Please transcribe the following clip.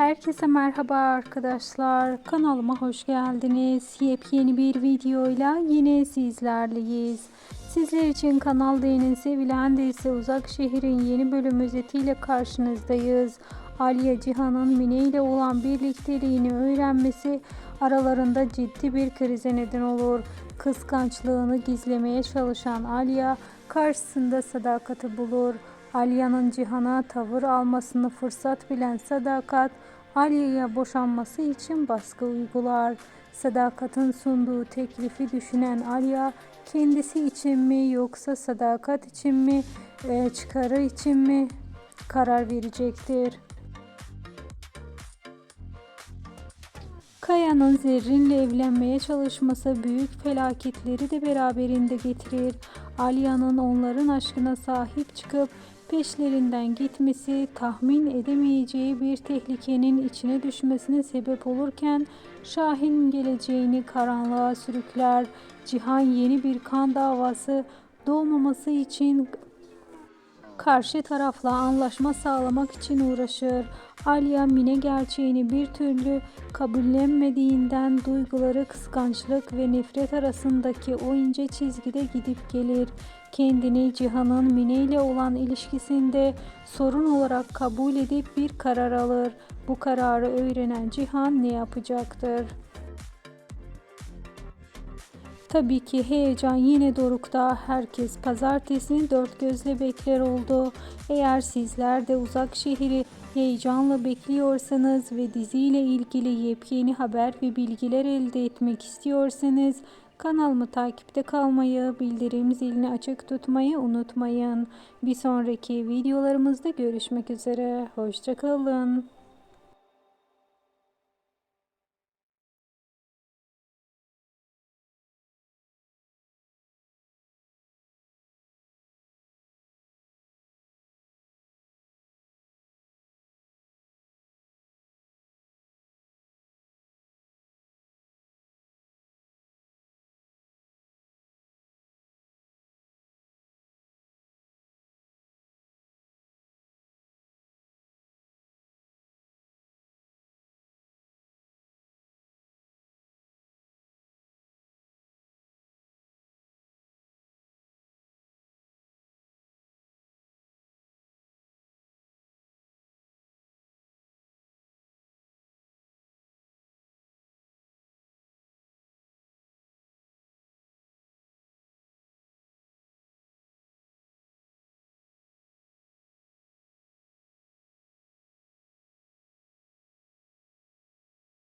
Herkese merhaba arkadaşlar. Kanalıma hoş geldiniz. Yepyeni bir videoyla yine sizlerleyiz. Sizler için Kanal D'nin sevilen dizisi Uzak Şehir'in yeni bölüm özetiyle karşınızdayız. Aliye Cihan'ın Mine ile olan birlikteliğini öğrenmesi aralarında ciddi bir krize neden olur. Kıskançlığını gizlemeye çalışan Aliye karşısında sadakati bulur. Alya'nın Cihan'a tavır almasını fırsat bilen Sadakat, Alya'ya boşanması için baskı uygular. Sadakat'ın sunduğu teklifi düşünen Alya, kendisi için mi yoksa Sadakat için mi, e, çıkarı için mi karar verecektir. Kaya'nın Zerrin'le evlenmeye çalışması büyük felaketleri de beraberinde getirir. Alya'nın onların aşkına sahip çıkıp peşlerinden gitmesi tahmin edemeyeceği bir tehlikenin içine düşmesine sebep olurken Şahin geleceğini karanlığa sürükler. Cihan yeni bir kan davası doğmaması için karşı tarafla anlaşma sağlamak için uğraşır. Alya Mine gerçeğini bir türlü kabullenmediğinden duyguları kıskançlık ve nefret arasındaki o ince çizgide gidip gelir. Kendini Cihan'ın Mine ile olan ilişkisinde sorun olarak kabul edip bir karar alır. Bu kararı öğrenen Cihan ne yapacaktır? Tabii ki heyecan yine dorukta. Herkes pazartesini dört gözle bekler oldu. Eğer sizler de uzak şehri heyecanla bekliyorsanız ve diziyle ilgili yepyeni haber ve bilgiler elde etmek istiyorsanız kanalımı takipte kalmayı, bildirim zilini açık tutmayı unutmayın. Bir sonraki videolarımızda görüşmek üzere. Hoşçakalın.